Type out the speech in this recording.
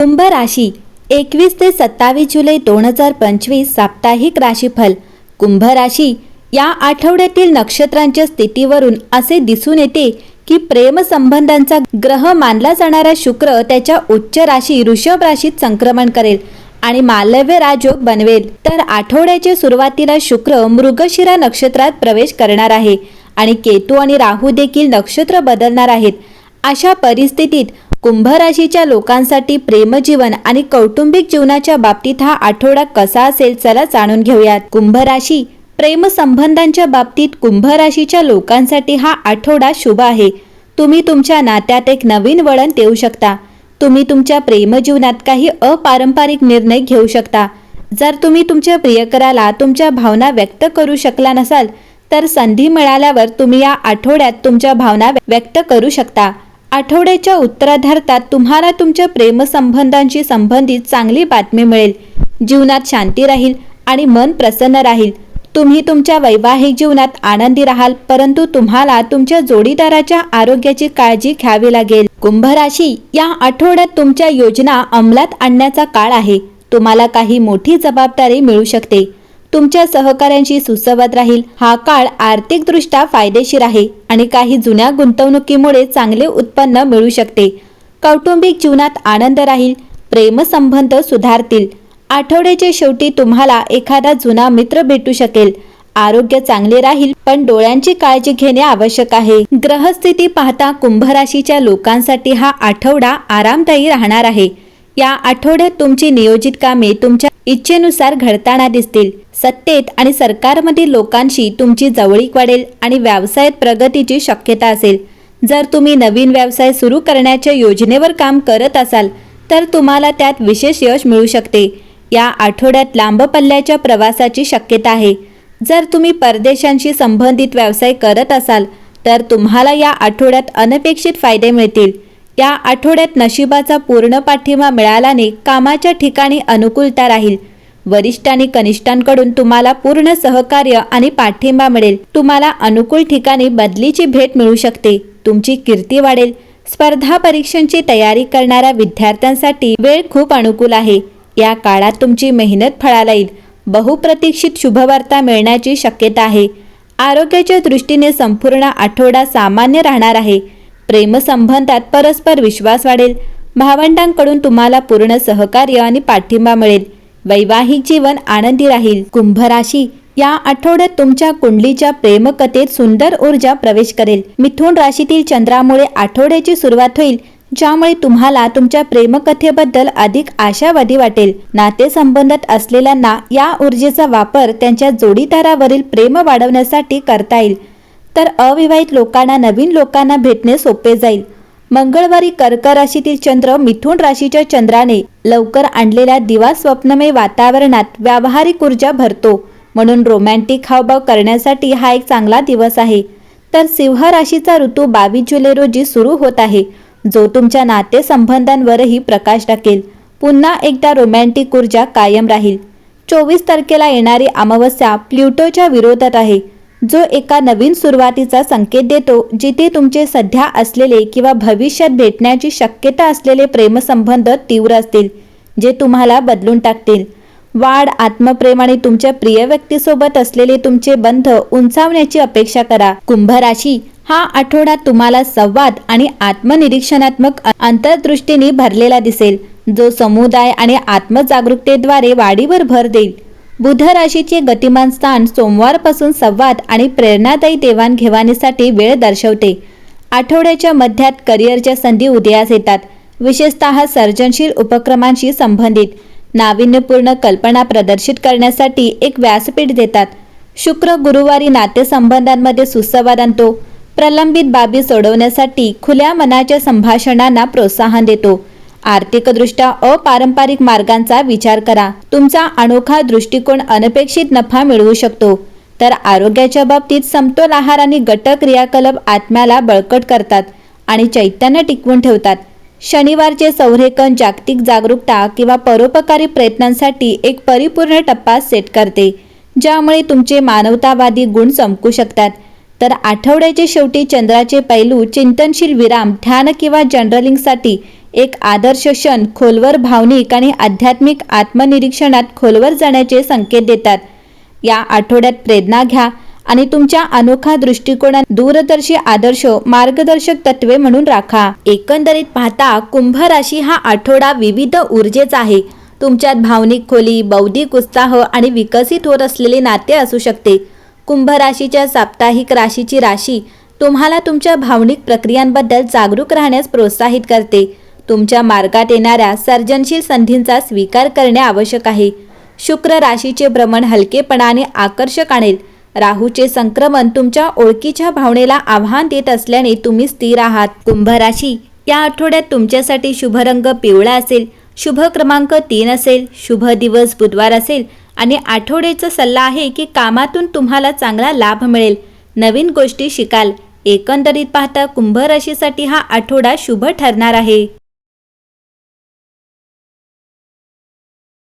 कुंभ राशी एकवीस ते सत्तावीस जुलै दोन हजार पंचवीस साप्ताहिक राशीफल. कुंभ राशी या आठवड्यातील नक्षत्रांच्या स्थितीवरून असे दिसून येते की प्रेमसंबंधांचा ग्रह मानला जाणारा शुक्र त्याच्या उच्च राशी ऋषभ राशीत संक्रमण करेल आणि मालव्य राजयोग बनवेल. तर आठवड्याच्या सुरुवातीला शुक्र मृगशिरा नक्षत्रात प्रवेश करणार आहे आणि केतू आणि राहू देखील नक्षत्र बदलणार आहेत. अशा परिस्थितीत कुंभ राशीच्या लोकांसाठी प्रेमजीवन आणि कौटुंबिक जीवनाच्या बाबतीत हा आठवडा कसा असेल चला जाणून घेऊयात. कुंभ राशी प्रेम संबंधांच्या बाबतीत कुंभ राशीच्या लोकांसाठी हा आठवडा शुभ आहे. तुम्ही तुमच्या नात्यात एक नवीन वळण देऊ शकता. तुम्ही तुमच्या प्रेमजीवनात काही अपारंपरिक निर्णय घेऊ शकता. जर तुम्ही तुमच्या प्रियकराला तुमच्या भावना व्यक्त करू शकला नसाल तर संधी मिळाल्यावर तुम्ही या आठवड्यात तुमच्या भावना व्यक्त करू शकता. आठवड्याच्या उत्तराधार्तात तुम्हाला तुमच्या प्रेमसंबंधांशी संबंधित चांगली बातमी मिळेल. जीवनात शांती राहील आणि मन प्रसन्न राहील. तुम्ही तुमच्या वैवाहिक जीवनात आनंदी राहाल परंतु तुम्हाला तुमच्या जोडीदाराच्या आरोग्याची काळजी घ्यावी लागेल. कुंभ राशी या आठवड्यात तुमच्या योजना अंमलात आणण्याचा काळ आहे. तुम्हाला काही मोठी जबाबदारी मिळू शकते. तुमच्या सहकाऱ्यांशी सुसंवाद राहील. हा काळ आर्थिकदृष्ट्या फायदेशीर आहे आणि काही जुन्या गुंतवणुकीमुळे चांगले उत्पन्न मिळू शकते. कौटुंबिक जीवनात आनंद राहील. प्रेमसंबंध सुधारतील. आठवड्याच्या शेवटी तुम्हाला एखादा जुना मित्र भेटू शकेल. आरोग्य चांगले राहील पण डोळ्यांची काळजी घेणे आवश्यक आहे. ग्रहस्थिती पाहता कुंभ राशीच्या लोकांसाठी हा आठवडा आरामदायी राहणार आहे. या आठवड्यात तुमची नियोजित कामे तुमच्या इच्छेनुसार घडताना दिसतील. सत्तेत आणि सरकारमधील लोकांशी तुमची जवळीक वाढेल आणि व्यवसायात प्रगतीची शक्यता असेल. जर तुम्ही नवीन व्यवसाय सुरू करण्याच्या योजनेवर काम करत असाल तर तुम्हाला त्यात विशेष यश मिळू शकते. या आठवड्यात लांब पल्ल्याच्या प्रवासाची शक्यता आहे. जर तुम्ही परदेशांशी संबंधित व्यवसाय करत असाल तर तुम्हाला या आठवड्यात अनपेक्षित फायदे मिळतील. या आठवड्यात नशिबाचा पूर्ण पाठिंबा मिळाल्याने कामाच्या ठिकाणी अनुकूलता राहील. वरिष्ठ आणि कनिष्ठांकडून तुम्हाला पूर्ण सहकार्य आणि पाठिंबा मिळेल. तुम्हाला अनुकूल ठिकाणी बदलीची भेट मिळू शकते. तुमची कीर्ती वाढेल. स्पर्धा परीक्षांची तयारी करणाऱ्या विद्यार्थ्यांसाठी वेळ खूप अनुकूल आहे. या काळात तुमची मेहनत फळाला येईल. बहुप्रतीक्षित शुभवार्ता मिळण्याची शक्यता आहे. आरोग्याच्या दृष्टीने संपूर्ण आठवडा सामान्य राहणार आहे. प्रेमसंबंधात परस्पर विश्वास वाढेल. भावंडांकडून तुम्हाला पूर्ण सहकार्य आणि पाठिंबा मिळेल. वैवाहिक जीवन आनंदी राहील. कुंभ राशी या आठवड्यात तुमच्या कुंडलीच्या प्रेमकथेत सुंदर ऊर्जा प्रवेश करेल. मिथुन राशीतील चंद्रामुळे आठवड्याची सुरुवात होईल ज्यामुळे तुम्हाला तुमच्या प्रेमकथेबद्दल अधिक आशावादी वाटेल. नातेसंबंधात असलेल्यांना या ऊर्जेचा वापर त्यांच्या जोडीदारावरील प्रेम वाढवण्यासाठी करता येईल. तर अविवाहित लोकांना नवीन लोकांना भेटणे सोपे जाईल. मंगळवारी कर्क राशीतील चंद्र मिथुन राशीच्या चंद्राने लवकर आणलेल्या दिवा स्वप्नमय वातावरणात व्यावहारिक ऊर्जा भरतो. म्हणून रोमॅन्टिक हावभाव करण्यासाठी हा एक चांगला दिवस आहे. तर सिंह राशीचा ऋतू बावीस जुलै रोजी सुरू होत आहे. जो तुमच्या नातेसंबंधांवरही प्रकाश टाकेल. पुन्हा एकदा रोमॅन्टिक ऊर्जा कायम राहील. चोवीस तारखेला येणारी अमावस्या प्ल्युटोच्या विरोधात आहे. जो एका नवीन सुरुवातीचा संकेत देतो जिथे तुमचे सध्या असलेले किंवा भविष्यात भेटण्याची शक्यता असलेले प्रेमसंबंध तीव्र असतील जे तुम्हाला बदलून टाकतील. वाढ आत्मप्रेम आणि तुमच्या प्रिय व्यक्तीसोबत असलेले तुमचे बंध उंचावण्याची अपेक्षा करा. कुंभ राशी हा आठवडा तुम्हाला संवाद आणि आत्मनिरीक्षणात्मक अंतर्दृष्टीने भरलेला दिसेल जो समुदाय आणि आत्मजागरूकतेद्वारे वाढीवर भर देईल. बुध राशीचे गतिमान स्थान सोमवारपासून संवाद आणि प्रेरणादायी देवाणघेवाणीसाठी वेळ दर्शवते. आठवड्याच्या मध्यात करिअरच्या संधी उदयास येतात. विशेषतः सर्जनशील उपक्रमांशी संबंधित. नाविन्यपूर्ण कल्पना प्रदर्शित करण्यासाठी एक व्यासपीठ देतात. शुक्र गुरुवारी नातेसंबंधांमध्ये सुसंवाद आणतो. प्रलंबित बाबी सोडवण्यासाठी खुल्या मनाच्या संभाषणांना प्रोत्साहन देतो. आर्थिकदृष्ट्या अपारंपरिक मार्गांचा विचार करा. तुमचा अनोखा दृष्टिकोन अनपेक्षित नफा मिळवू शकतो. तर आरोग्याच्या बाबतीत समतोल आहार आणि गट क्रियाकलाप आत्म्याला बळकट करतात आणि चैतन्य टिकवून ठेवतात. शनिवारचे सौरेकन जागतिक जागरूकता किंवा परोपकारी प्रयत्नांसाठी एक परिपूर्ण टप्पा सेट करते ज्यामुळे तुमचे मानवतावादी गुण चमकू शकतात. तर आठवड्याच्या शेवटी चंद्राचे पैलू चिंतनशील विराम ध्यान किंवा जनरलिंगसाठी एक आदर्श क्षण खोलवर भावनिक आणि आध्यात्मिक आत्मनिरीक्षणात खोलवर जाण्याचे संकेत देतात. या आठवड्यात प्रेरणा घ्या आणि तुमच्या अनोखा दृष्टिकोनात दूरदर्शी आदर्श मार्गदर्शक तत्वे म्हणून राखा. एकंदरीत पाहता कुंभ राशी हा आठवडा विविध ऊर्जेचा आहे. तुमच्यात भावनिक खोली बौद्धिक उत्साह आणि विकसित होत असलेले नाते असू शकते. कुंभ राशीच्या साप्ताहिक राशीची राशी तुम्हाला तुमच्या भावनिक प्रक्रियांबद्दल जागरूक राहण्यास प्रोत्साहित करते. तुमच्या मार्गात येणाऱ्या सर्जनशील संधींचा स्वीकार करणे आवश्यक आहे. शुक्र राशीचे भ्रमण हलकेपणाने आकर्षक आणेल. राहूचे संक्रमण तुमच्या ओळखीच्या भावनेला आव्हान देत असल्याने तुम्ही स्थिर आहात. कुंभ राशी या आठवड्यात तुमच्यासाठी शुभ रंग पिवळा असेल. शुभ क्रमांक तीन असेल. शुभ दिवस बुधवार असेल. आणि आठवड्याचा सल्ला आहे की कामातून तुम्हाला चांगला लाभ मिळेल. नवीन गोष्टी शिकाल. एकंदरीत पाहता कुंभ राशीसाठी हा आठवडा शुभ ठरणार आहे.